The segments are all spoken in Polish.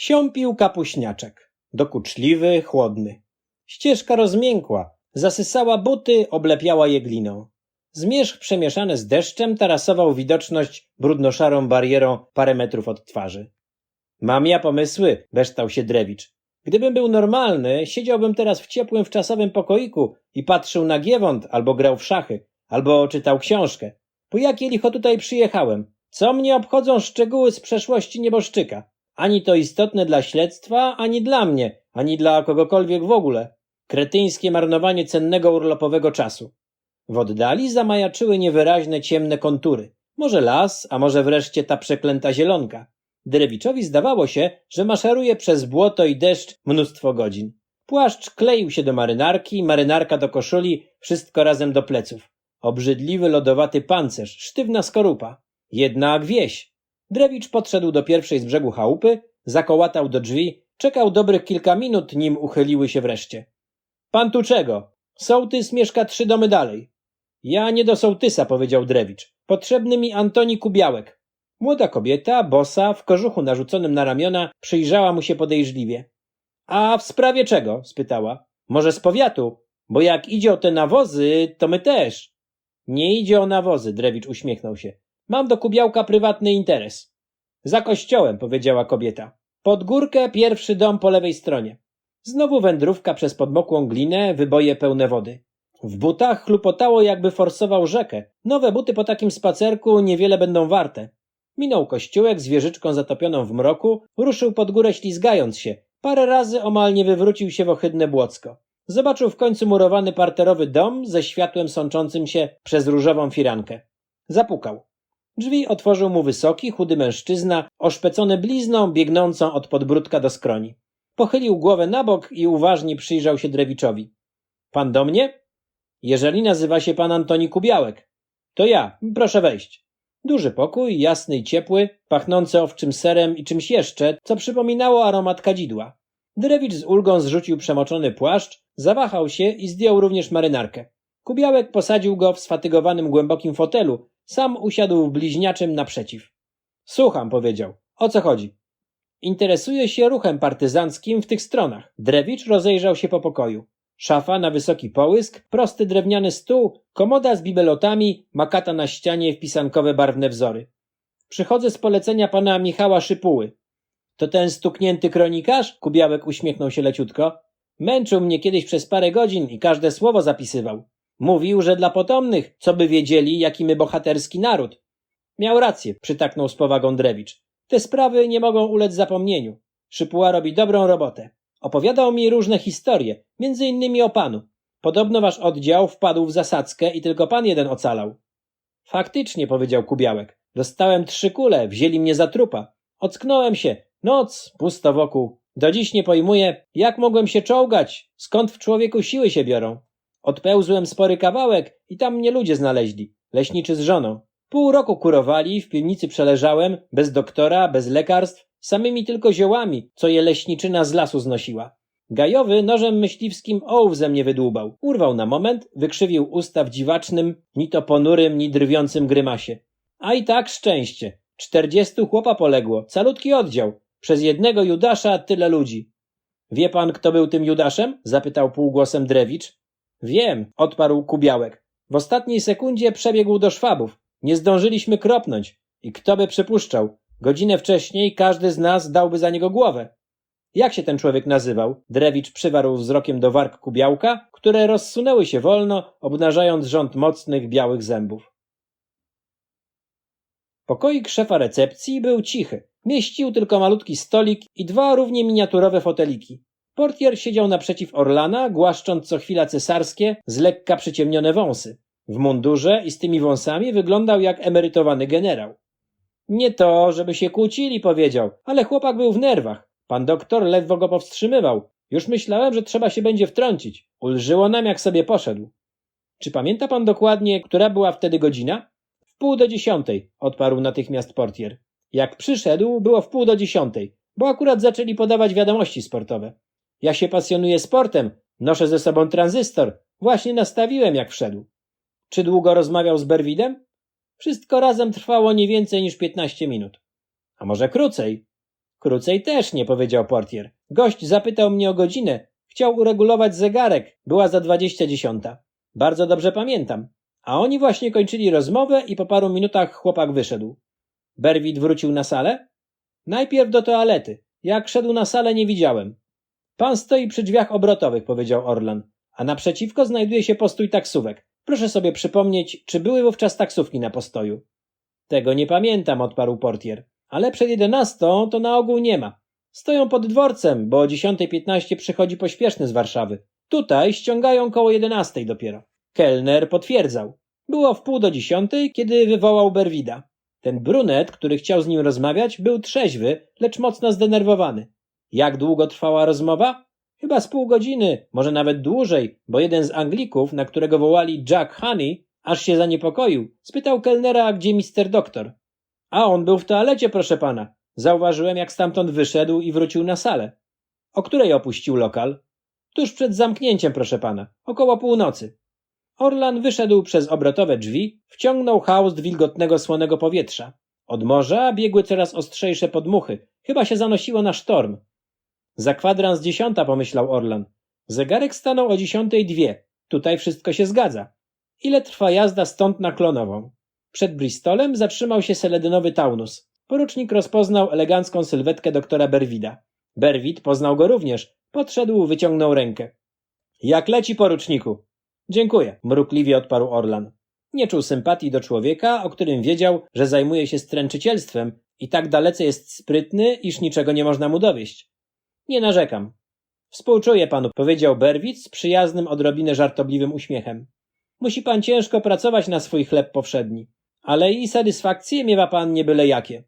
Siąpił kapuśniaczek. Dokuczliwy, chłodny. Ścieżka rozmiękła, zasysała buty, oblepiała je gliną. Zmierzch przemieszany z deszczem tarasował widoczność brudnoszarą barierą parę metrów od twarzy. Mam ja pomysły, beształ się Drewicz. Gdybym był normalny, siedziałbym teraz w ciepłym wczasowym pokoiku i patrzył na Giewont, albo grał w szachy, albo czytał książkę. Po jakie licho tutaj przyjechałem? Co mnie obchodzą szczegóły z przeszłości nieboszczyka? Ani to istotne dla śledztwa, ani dla mnie, ani dla kogokolwiek w ogóle. Kretyńskie marnowanie cennego urlopowego czasu. W oddali zamajaczyły niewyraźne ciemne kontury. Może las, a może wreszcie ta przeklęta zielonka. Drewiczowi zdawało się, że maszeruje przez błoto i deszcz mnóstwo godzin. Płaszcz kleił się do marynarki, marynarka do koszuli, wszystko razem do pleców. Obrzydliwy lodowaty pancerz, sztywna skorupa. Jednak wieś. Drewicz podszedł do pierwszej z brzegu chałupy, zakołatał do drzwi, czekał dobrych kilka minut, nim uchyliły się wreszcie. Pan tu czego? Sołtys mieszka trzy domy dalej. Ja nie do sołtysa, powiedział Drewicz. Potrzebny mi Antoni Kubiałek. Młoda kobieta, bosa, w kożuchu narzuconym na ramiona, przyjrzała mu się podejrzliwie. A w sprawie czego? spytała. Może z powiatu? Bo jak idzie o te nawozy, to my też. Nie idzie o nawozy, Drewicz uśmiechnął się. Mam do Kubiałka prywatny interes. Za kościołem, powiedziała kobieta. Pod górkę pierwszy dom po lewej stronie. Znowu wędrówka przez podmokłą glinę, wyboje pełne wody. W butach chlupotało jakby forsował rzekę. Nowe buty po takim spacerku niewiele będą warte. Minął kościółek z wieżyczką zatopioną w mroku, ruszył pod górę ślizgając się. Parę razy omal nie wywrócił się w ohydne błocko. Zobaczył w końcu murowany parterowy dom ze światłem sączącym się przez różową firankę. Zapukał. Drzwi otworzył mu wysoki, chudy mężczyzna, oszpecony blizną biegnącą od podbródka do skroni. Pochylił głowę na bok i uważnie przyjrzał się Drewiczowi. Pan do mnie? Jeżeli nazywa się pan Antoni Kubiałek. To ja, proszę wejść. Duży pokój, jasny i ciepły, pachnący owczym serem i czymś jeszcze, co przypominało aromat kadzidła. Drewicz z ulgą zrzucił przemoczony płaszcz, zawahał się i zdjął również marynarkę. Kubiałek posadził go w sfatygowanym głębokim fotelu, sam usiadł bliźniaczym naprzeciw. Słucham, powiedział. O co chodzi? Interesuje się ruchem partyzanckim w tych stronach. Drewicz rozejrzał się po pokoju. Szafa na wysoki połysk, prosty drewniany stół, komoda z bibelotami, makata na ścianie w pisankowe barwne wzory. Przychodzę z polecenia pana Michała Szypuły. To ten stuknięty kronikarz? Kubiałek uśmiechnął się leciutko. Męczył mnie kiedyś przez parę godzin i każde słowo zapisywał. Mówił, że dla potomnych, co by wiedzieli, jaki my bohaterski naród. Miał rację, przytaknął z powagą Drewicz. Te sprawy nie mogą ulec zapomnieniu. Szypuła robi dobrą robotę. Opowiadał mi różne historie, między innymi o panu. Podobno wasz oddział wpadł w zasadzkę i tylko pan jeden ocalał. Faktycznie, powiedział Kubiałek. Dostałem trzy kule, wzięli mnie za trupa. Ocknąłem się. Noc, pusto wokół. Do dziś nie pojmuję, jak mogłem się czołgać, skąd w człowieku siły się biorą. Odpełzłem spory kawałek i tam mnie ludzie znaleźli, leśniczy z żoną. Pół roku kurowali, w piwnicy przeleżałem, bez doktora, bez lekarstw, samymi tylko ziołami, co je leśniczyna z lasu znosiła. Gajowy nożem myśliwskim ołów ze mnie wydłubał. Urwał na moment, wykrzywił usta w dziwacznym, ni to ponurym, ni drwiącym grymasie. A i tak szczęście. Czterdziestu chłopa poległo, calutki oddział. Przez jednego Judasza tyle ludzi. Wie pan, kto był tym Judaszem? zapytał półgłosem Drewicz. Wiem, odparł Kubiałek. W ostatniej sekundzie przebiegł do Szwabów. Nie zdążyliśmy kropnąć. I kto by przypuszczał? Godzinę wcześniej każdy z nas dałby za niego głowę. Jak się ten człowiek nazywał? Drewicz przywarł wzrokiem do warg kubiałka, które rozsunęły się wolno, obnażając rząd mocnych, białych zębów. Pokoik szefa recepcji był cichy. Mieścił tylko malutki stolik i dwa równie miniaturowe foteliki. Portier siedział naprzeciw Orlana, głaszcząc co chwila cesarskie, z lekka przyciemnione wąsy. W mundurze i z tymi wąsami wyglądał jak emerytowany generał. Nie to, żeby się kłócili, powiedział, ale chłopak był w nerwach. Pan doktor ledwo go powstrzymywał. Już myślałem, że trzeba się będzie wtrącić. Ulżyło nam, jak sobie poszedł. Czy pamięta pan dokładnie, która była wtedy godzina? W pół do dziesiątej, odparł natychmiast portier. Jak przyszedł, było w pół do dziesiątej, bo akurat zaczęli podawać wiadomości sportowe. Ja się pasjonuję sportem, noszę ze sobą tranzystor. Właśnie nastawiłem, jak wszedł. Czy długo rozmawiał z Berwidem? Wszystko razem trwało nie więcej niż piętnaście minut. A może krócej? Krócej też nie, powiedział portier. Gość zapytał mnie o godzinę. Chciał uregulować zegarek. Była za dwadzieścia dziesiąta. Bardzo dobrze pamiętam. A oni właśnie kończyli rozmowę i po paru minutach chłopak wyszedł. Berwit wrócił na salę? Najpierw do toalety. Jak szedł na salę, nie widziałem. Pan stoi przy drzwiach obrotowych, powiedział Orlan, a naprzeciwko znajduje się postój taksówek. Proszę sobie przypomnieć, czy były wówczas taksówki na postoju. Tego nie pamiętam, odparł portier. Ale przed jedenastą to na ogół nie ma. Stoją pod dworcem, bo o 10.15 przychodzi pośpieszny z Warszawy. Tutaj ściągają koło jedenastej dopiero. Kelner potwierdzał. Było w pół do dziesiątej, kiedy wywołał Berwida. Ten brunet, który chciał z nim rozmawiać, był trzeźwy, lecz mocno zdenerwowany. Jak długo trwała rozmowa? Chyba z pół godziny, może nawet dłużej, bo jeden z Anglików, na którego wołali Jack Honey, aż się zaniepokoił. Spytał kelnera, gdzie mister doktor. A on był w toalecie, proszę pana. Zauważyłem, jak stamtąd wyszedł i wrócił na salę. O której opuścił lokal? Tuż przed zamknięciem, proszę pana. Około północy. Orlan wyszedł przez obrotowe drzwi, wciągnął haust wilgotnego słonego powietrza. Od morza biegły coraz ostrzejsze podmuchy. Chyba się zanosiło na sztorm. Za kwadrans dziesiąta, pomyślał Orlan. Zegarek stanął o dziesiątej dwie. Tutaj wszystko się zgadza. Ile trwa jazda stąd na Klonową? Przed Bristolem zatrzymał się seledynowy Taunus. Porucznik rozpoznał elegancką sylwetkę doktora Berwida. Berwid poznał go również. Podszedł, wyciągnął rękę. Jak leci, poruczniku? Dziękuję, mrukliwie odparł Orlan. Nie czuł sympatii do człowieka, o którym wiedział, że zajmuje się stręczycielstwem i tak dalece jest sprytny, iż niczego nie można mu dowieść. Nie narzekam. Współczuję panu, powiedział Berwit z przyjaznym, odrobinę żartobliwym uśmiechem. Musi pan ciężko pracować na swój chleb powszedni. Ale i satysfakcje miewa pan nie byle jakie.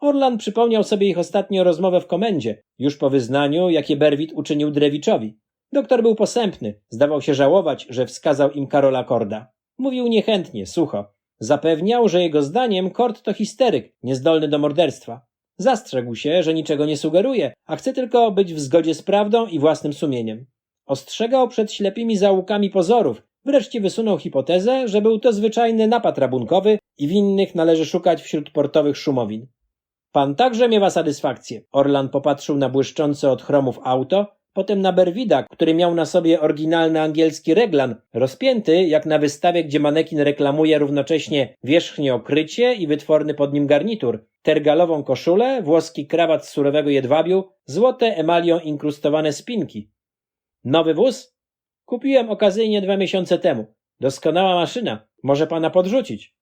Orlan przypomniał sobie ich ostatnią rozmowę w komendzie, już po wyznaniu, jakie Berwit uczynił Drewiczowi. Doktor był posępny, zdawał się żałować, że wskazał im Karola Korda. Mówił niechętnie, sucho. Zapewniał, że jego zdaniem Kord to histeryk, niezdolny do morderstwa. Zastrzegł się, że niczego nie sugeruje, a chce tylko być w zgodzie z prawdą i własnym sumieniem. Ostrzegał przed ślepymi zaułkami pozorów, wreszcie wysunął hipotezę, że był to zwyczajny napad rabunkowy i winnych należy szukać wśród portowych szumowin. Pan także miewa satysfakcję. Orlan popatrzył na błyszczące od chromów auto, potem na Berwida, który miał na sobie oryginalny angielski reglan, rozpięty jak na wystawie, gdzie manekin reklamuje równocześnie wierzchnie okrycie i wytworny pod nim garnitur, tergalową koszulę, włoski krawat z surowego jedwabiu, złote emalią inkrustowane spinki. Nowy wóz? Kupiłem okazyjnie dwa miesiące temu. Doskonała maszyna. Może pana podrzucić.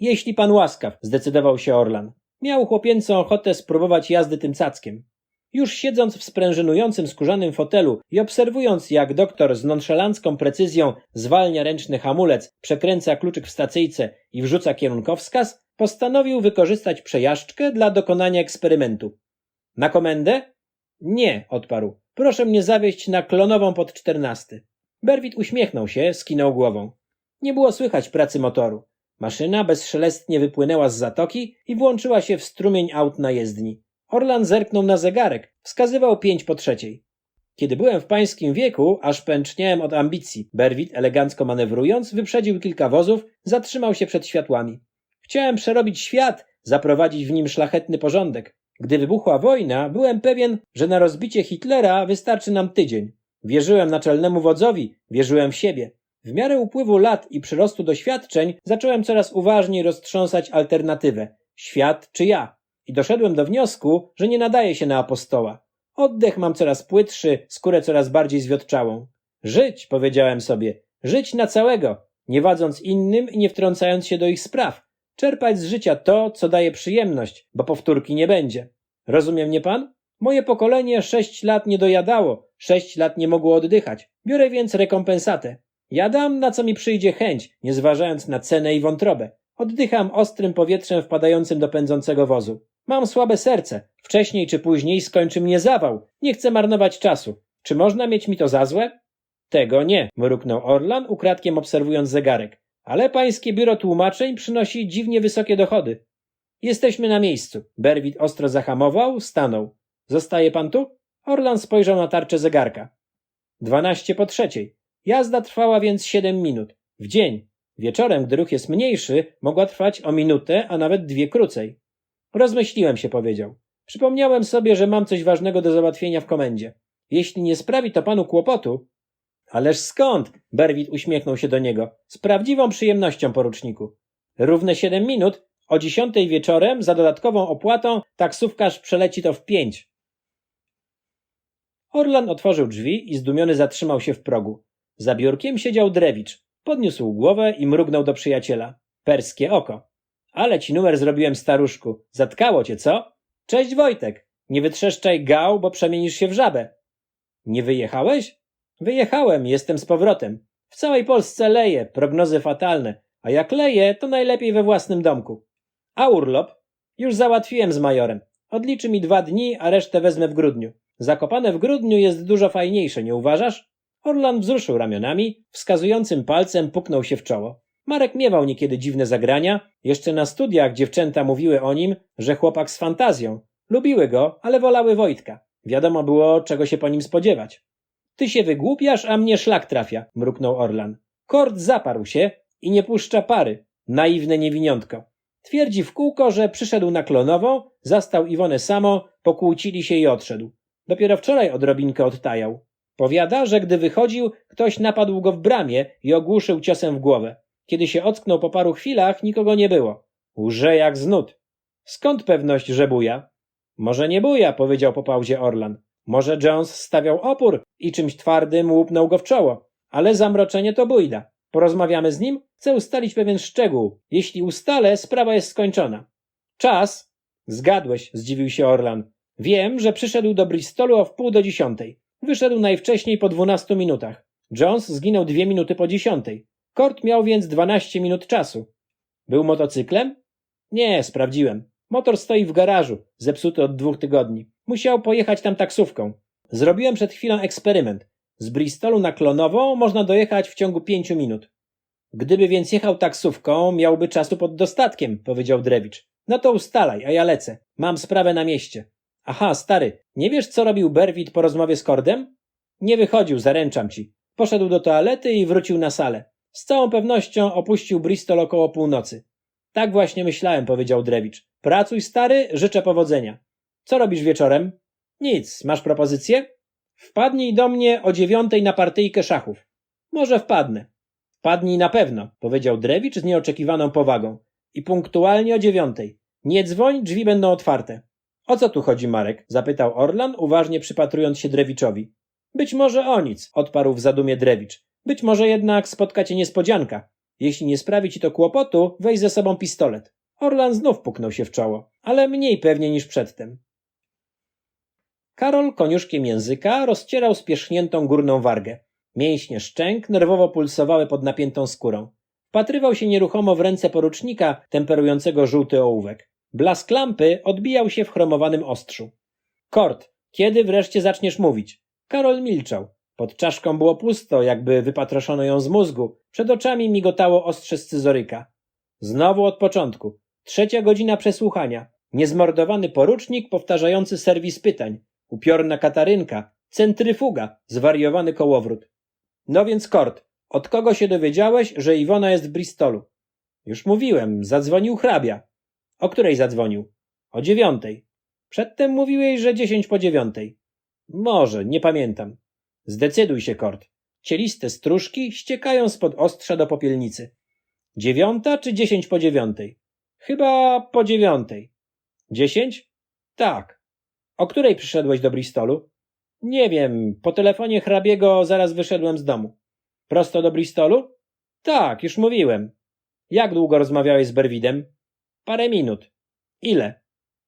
Jeśli pan łaskaw, zdecydował się Orlan. Miał chłopięcą ochotę spróbować jazdy tym cackiem. Już siedząc w sprężynującym skórzanym fotelu i obserwując, jak doktor z nonszalancką precyzją zwalnia ręczny hamulec, przekręca kluczyk w stacyjce i wrzuca kierunkowskaz, postanowił wykorzystać przejażdżkę dla dokonania eksperymentu. Na komendę? Nie, odparł. Proszę mnie zawieźć na klonową pod czternasty. Berwit uśmiechnął się, skinął głową. Nie było słychać pracy motoru. Maszyna bezszelestnie wypłynęła z zatoki i włączyła się w strumień aut na jezdni. Orlan zerknął na zegarek. Wskazywał pięć po trzeciej. Kiedy byłem w pańskim wieku, aż pęczniałem od ambicji. Berwit, elegancko manewrując, wyprzedził kilka wozów, zatrzymał się przed światłami. Chciałem przerobić świat, zaprowadzić w nim szlachetny porządek. Gdy wybuchła wojna, byłem pewien, że na rozbicie Hitlera wystarczy nam tydzień. Wierzyłem naczelnemu wodzowi, wierzyłem w siebie. W miarę upływu lat i przyrostu doświadczeń zacząłem coraz uważniej roztrząsać alternatywę. Świat czy ja? Doszedłem do wniosku, że nie nadaje się na apostoła. Oddech mam coraz płytszy, skórę coraz bardziej zwiotczałą. Żyć, powiedziałem sobie, żyć na całego, nie wadząc innym i nie wtrącając się do ich spraw. Czerpać z życia to, co daje przyjemność, bo powtórki nie będzie. Rozumie mnie pan? Moje pokolenie sześć lat nie dojadało, sześć lat nie mogło oddychać. Biorę więc rekompensatę. Jadam, na co mi przyjdzie chęć, nie zważając na cenę i wątrobę. Oddycham ostrym powietrzem wpadającym do pędzącego wozu. Mam słabe serce. Wcześniej czy później skończy mnie zawał. Nie chcę marnować czasu. Czy można mieć mi to za złe? Tego nie, mruknął Orlan, ukradkiem obserwując zegarek. Ale pańskie biuro tłumaczeń przynosi dziwnie wysokie dochody. Jesteśmy na miejscu. Berwit ostro zahamował, stanął. Zostaje pan tu? Orlan spojrzał na tarczę zegarka. Dwanaście po trzeciej. Jazda trwała więc siedem minut. W dzień. Wieczorem, gdy ruch jest mniejszy, mogła trwać o minutę, a nawet dwie krócej. Rozmyśliłem się, powiedział. Przypomniałem sobie, że mam coś ważnego do załatwienia w komendzie. Jeśli nie sprawi to panu kłopotu... Ależ skąd? Berwit uśmiechnął się do niego. Z prawdziwą przyjemnością, poruczniku. Równe siedem minut, o dziesiątej wieczorem, za dodatkową opłatą, taksówkarz przeleci to w pięć. Orlan otworzył drzwi i zdumiony zatrzymał się w progu. Za biurkiem siedział Drewicz. Podniósł głowę i mrugnął do przyjaciela. Perskie oko. Ale ci numer zrobiłem, staruszku. Zatkało cię, co? Cześć, Wojtek. Nie wytrzeszczaj gał, bo przemienisz się w żabę. Nie wyjechałeś? Wyjechałem, jestem z powrotem. W całej Polsce leje, prognozy fatalne. A jak leje, to najlepiej we własnym domku. A urlop? Już załatwiłem z majorem. Odliczy mi dwa dni, a resztę wezmę w grudniu. Zakopane w grudniu jest dużo fajniejsze, nie uważasz? Orlan wzruszył ramionami, wskazującym palcem puknął się w czoło. Marek miewał niekiedy dziwne zagrania, jeszcze na studiach dziewczęta mówiły o nim, że chłopak z fantazją. Lubiły go, ale wolały Wojtka. Wiadomo było, czego się po nim spodziewać. Ty się wygłupiasz, a mnie szlak trafia, mruknął Orlan. Kord zaparł się i nie puszcza pary. Naiwne niewiniątko. Twierdzi w kółko, że przyszedł na klonową, zastał Iwonę samo, pokłócili się i odszedł. Dopiero wczoraj odrobinkę odtajał. Powiada, że gdy wychodził, ktoś napadł go w bramie i ogłuszył ciosem w głowę. Kiedy się ocknął po paru chwilach, nikogo nie było. Łże jak z nut. Skąd pewność, że buja? Może nie buja, powiedział po pauzie Orlan. Może Jones stawiał opór i czymś twardym łupnął go w czoło. Ale zamroczenie to bójda. Porozmawiamy z nim? Chcę ustalić pewien szczegół. Jeśli ustalę, sprawa jest skończona. Czas? Zgadłeś, zdziwił się Orlan. Wiem, że przyszedł do Bristolu o wpół do dziesiątej. Wyszedł najwcześniej po dwunastu minutach. Jones zginął dwie minuty po dziesiątej. Kort miał więc dwanaście minut czasu. Był motocyklem? Nie, sprawdziłem. Motor stoi w garażu, zepsuty od dwóch tygodni. Musiał pojechać tam taksówką. Zrobiłem przed chwilą eksperyment. Z Bristolu na Klonową można dojechać w ciągu pięciu minut. Gdyby więc jechał taksówką, miałby czasu pod dostatkiem, powiedział Drewicz. No to ustalaj, a ja lecę. Mam sprawę na mieście. Aha, stary, nie wiesz, co robił Berwit po rozmowie z Kordem? Nie wychodził, zaręczam ci. Poszedł do toalety i wrócił na salę. Z całą pewnością opuścił Bristol około północy. Tak właśnie myślałem, powiedział Drewicz. Pracuj, stary, życzę powodzenia. Co robisz wieczorem? Nic, masz propozycję? Wpadnij do mnie o dziewiątej na partyjkę szachów. Może wpadnę. Wpadnij na pewno, powiedział Drewicz z nieoczekiwaną powagą. I punktualnie o dziewiątej. Nie dzwoń, drzwi będą otwarte. O co tu chodzi, Marek? zapytał Orlan, uważnie przypatrując się Drewiczowi. Być może o nic, odparł w zadumie Drewicz. Być może jednak spotka cię niespodzianka. Jeśli nie sprawi ci to kłopotu, weź ze sobą pistolet. Orlan znów puknął się w czoło, ale mniej pewnie niż przedtem. Karol koniuszkiem języka rozcierał spierzchniętą górną wargę. Mięśnie szczęk nerwowo pulsowały pod napiętą skórą. Wpatrywał się nieruchomo w ręce porucznika temperującego żółty ołówek. Blask lampy odbijał się w chromowanym ostrzu. Kort, kiedy wreszcie zaczniesz mówić? Karol milczał. Pod czaszką było pusto, jakby wypatroszono ją z mózgu. Przed oczami migotało ostrze scyzoryka. Znowu od początku. Trzecia godzina przesłuchania. Niezmordowany porucznik powtarzający serwis pytań. Upiorna katarynka. Centryfuga. Zwariowany kołowrót. No więc, Kort, od kogo się dowiedziałeś, że Iwona jest w Bristolu? Już mówiłem, zadzwonił hrabia. O której zadzwonił? O dziewiątej. Przedtem mówiłeś, że dziesięć po dziewiątej. Może, nie pamiętam. Zdecyduj się, Kort. Cieliste stróżki ściekają spod ostrza do popielnicy. Dziewiąta czy dziesięć po dziewiątej? Chyba po dziewiątej. Dziesięć? Tak. O której przyszedłeś do Bristolu? Nie wiem, po telefonie hrabiego zaraz wyszedłem z domu. Prosto do Bristolu? Tak, już mówiłem. Jak długo rozmawiałeś z Berwidem? Parę minut. Ile?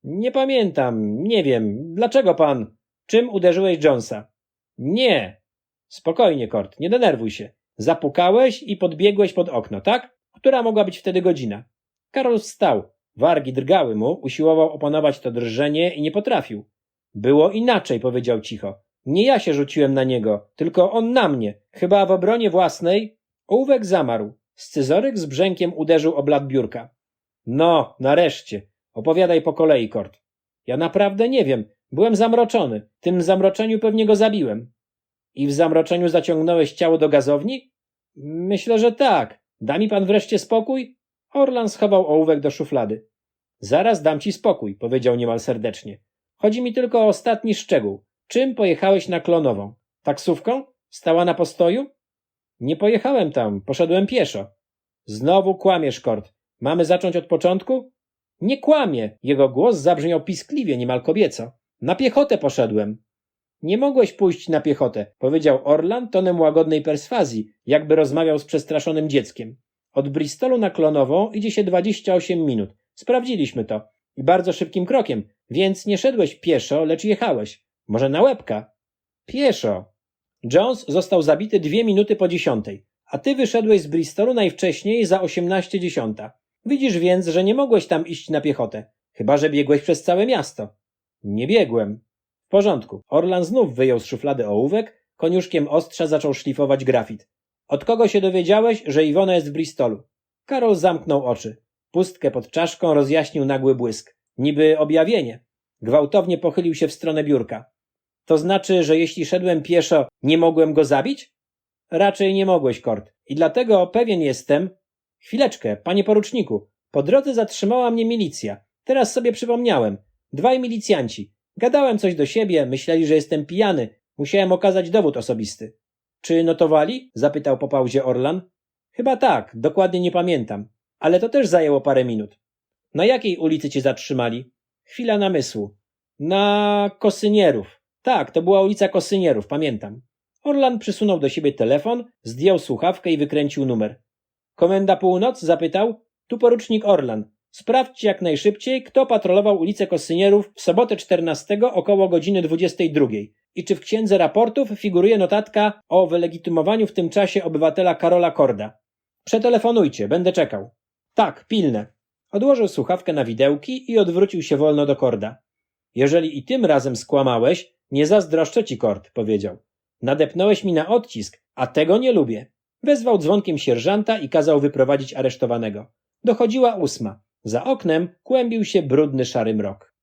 Nie pamiętam, nie wiem. Dlaczego pan? Czym uderzyłeś Jonesa? Nie. Spokojnie, Kort, nie denerwuj się. Zapukałeś i podbiegłeś pod okno, tak? Która mogła być wtedy godzina? Karol wstał. Wargi drgały mu, usiłował opanować to drżenie i nie potrafił. Było inaczej, powiedział cicho. Nie ja się rzuciłem na niego, tylko on na mnie. Chyba w obronie własnej. Ołówek zamarł. Scyzoryk z brzękiem uderzył o blat biurka. No, nareszcie. Opowiadaj po kolei, Kort. Ja naprawdę nie wiem. Byłem zamroczony. Tym zamroczeniu pewnie go zabiłem. I w zamroczeniu zaciągnąłeś ciało do gazowni? Myślę, że tak. Da mi pan wreszcie spokój? Orlan schował ołówek do szuflady. Zaraz dam ci spokój, powiedział niemal serdecznie. Chodzi mi tylko o ostatni szczegół. Czym pojechałeś na Klonową? Taksówką? Stała na postoju? Nie pojechałem tam, poszedłem pieszo. Znowu kłamiesz, Kort. Mamy zacząć od początku? Nie kłamie. Jego głos zabrzmiał piskliwie, niemal kobieco. Na piechotę poszedłem. Nie mogłeś pójść na piechotę, powiedział Orlan tonem łagodnej perswazji, jakby rozmawiał z przestraszonym dzieckiem. Od Bristolu na Klonową idzie się 28 minut. Sprawdziliśmy to. I bardzo szybkim krokiem, więc nie szedłeś pieszo, lecz jechałeś. Może na łebka? Pieszo. Jones został zabity dwie minuty po dziesiątej, a ty wyszedłeś z Bristolu najwcześniej za osiemnaście dziesiąta. Widzisz więc, że nie mogłeś tam iść na piechotę, chyba że biegłeś przez całe miasto. Nie biegłem. W porządku. Orlan znów wyjął z szuflady ołówek, koniuszkiem ostrza zaczął szlifować grafit. Od kogo się dowiedziałeś, że Iwona jest w Bristolu? Karol zamknął oczy. Pustkę pod czaszką rozjaśnił nagły błysk. Niby objawienie. Gwałtownie pochylił się w stronę biurka. To znaczy, że jeśli szedłem pieszo, nie mogłem go zabić? Raczej nie mogłeś, Kort. I dlatego pewien jestem. Chwileczkę, panie poruczniku. Po drodze zatrzymała mnie milicja. Teraz sobie przypomniałem. Dwaj milicjanci. Gadałem coś do siebie, myśleli, że jestem pijany. Musiałem okazać dowód osobisty. Czy notowali? zapytał po pauzie Orlan. Chyba tak, dokładnie nie pamiętam. Ale to też zajęło parę minut. Na jakiej ulicy cię zatrzymali? Chwila namysłu. Na Kosynierów. Tak, to była ulica Kosynierów, pamiętam. Orlan przysunął do siebie telefon, zdjął słuchawkę i wykręcił numer. Komenda Północ zapytał, tu porucznik Orlan. Sprawdźcie jak najszybciej, kto patrolował ulicę Kosynierów w sobotę 14 około godziny 22 i czy w księdze raportów figuruje notatka o wylegitymowaniu w tym czasie obywatela Karola Korda. Przetelefonujcie, będę czekał. Tak, pilne. Odłożył słuchawkę na widełki i odwrócił się wolno do Korda. Jeżeli i tym razem skłamałeś, nie zazdroszczę ci, Kord, powiedział. Nadepnąłeś mi na odcisk, a tego nie lubię. Wezwał dzwonkiem sierżanta i kazał wyprowadzić aresztowanego. Dochodziła ósma. Za oknem kłębił się brudny szary mrok.